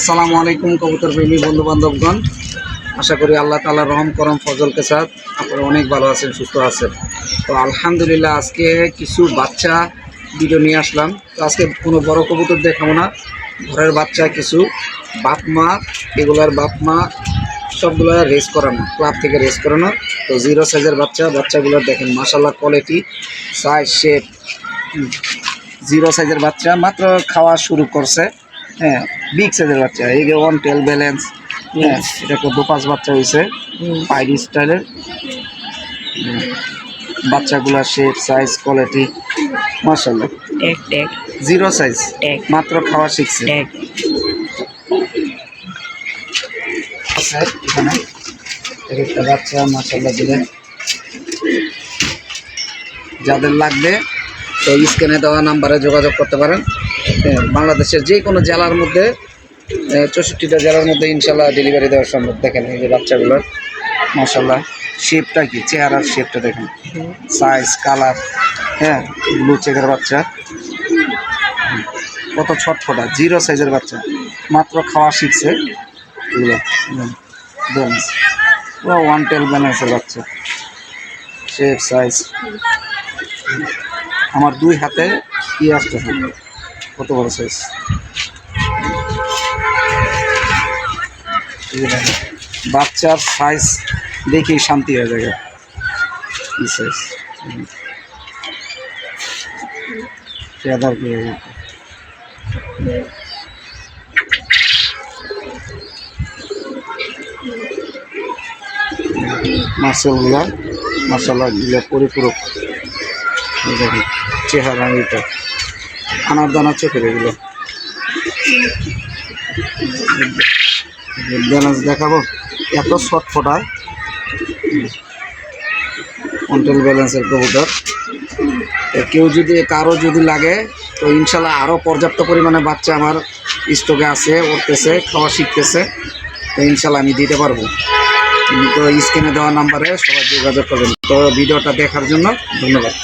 আসসালামু আলাইকুম, কবুতর প্রেমী বন্ধু বান্ধবগণ আশা করি আল্লাহ তালা রহম, করম ফজলকে সাথ আপনারা অনেক ভালো আছেন, সুস্থ আছেন। তো আলহামদুলিল্লাহ আজকে কিছু বাচ্চা ভিডিও নিয়ে আসলাম। তো আজকে কোনো বড় কবুতর দেখাবো না। ঘরের বাচ্চা কিছু বাপ মা, এগুলার বাপ মা সবগুলো রেস করানো ক্লাব থেকে রেস করানো। তো জিরো সাইজের বাচ্চা বাচ্চাগুলো দেখেন মাসাল্লাহ কোয়ালিটি সাইজ শেপ জিরো সাইজের বাচ্চা মাত্র খাওয়া শুরু করছে। হ্যাঁ বিগ সাইজের বাচ্চা এই যে ওয়ান টেল ব্যালেন্স হ্যাঁ এটা দু পাঁচ বাচ্চা হয়েছে পাইরি স্টাইলের বাচ্চাগুলার shape size quality tag zero size মাত্র খাওয়া শিখছে। এখানে। এক একটা বাচ্চা দিলেন যাদের লাগবে তো স্ক্রিনে দেওয়া নাম্বারে যোগাযোগ করতে পারেন। বাংলাদেশের যে কোনো জেলার মধ্যে চৌষট্টিটা জেলার মধ্যে ইনশাল্লাহ ডেলিভারি দেওয়া সম্ভব। দেখেন এই যে বাচ্চাগুলোর মার্শাল্লাহ শেপটা কি? চেহারার শেপটা দেখেন। সাইজ কালার হ্যাঁ ব্লু চেকের বাচ্চা। কত ছটফটা জিরো সাইজের বাচ্চা। মাত্র খাওয়া শিখছে। এগুলো ব্যালেন্স ওয়ান টেল ব্যালেন্সের বাচ্চা শেপ সাইজ আমার দুই হাতে কি আসতে কত বড় সাইজ বাচ্চার সাইজ দেখেই শান্তি হয়ে কি সাইজ মার্শাল্লাহ দিলে পরিপূরক। চেহারা এটা। আনার দানা চোখের এগুলো ব্যালেন্স দেখাবো। এত শর্ট ফোটায় কন্ট্রোল ব্যালেন্সের কবুতর। কেউ যদি, কারও যদি লাগে, তো ইনশাল্লাহ আরও পর্যাপ্ত পরিমাণে বাচ্চা আমার স্টকে আছে, উঠতেছে, খাওয়া শিখতেছে। তো ইনশাল্লাহ আমি দিতে পারব। তো স্ক্রিনে দেওয়া নাম্বারে সবাই যোগাযোগ করবেন। তো ভিডিওটা দেখার জন্য ধন্যবাদ।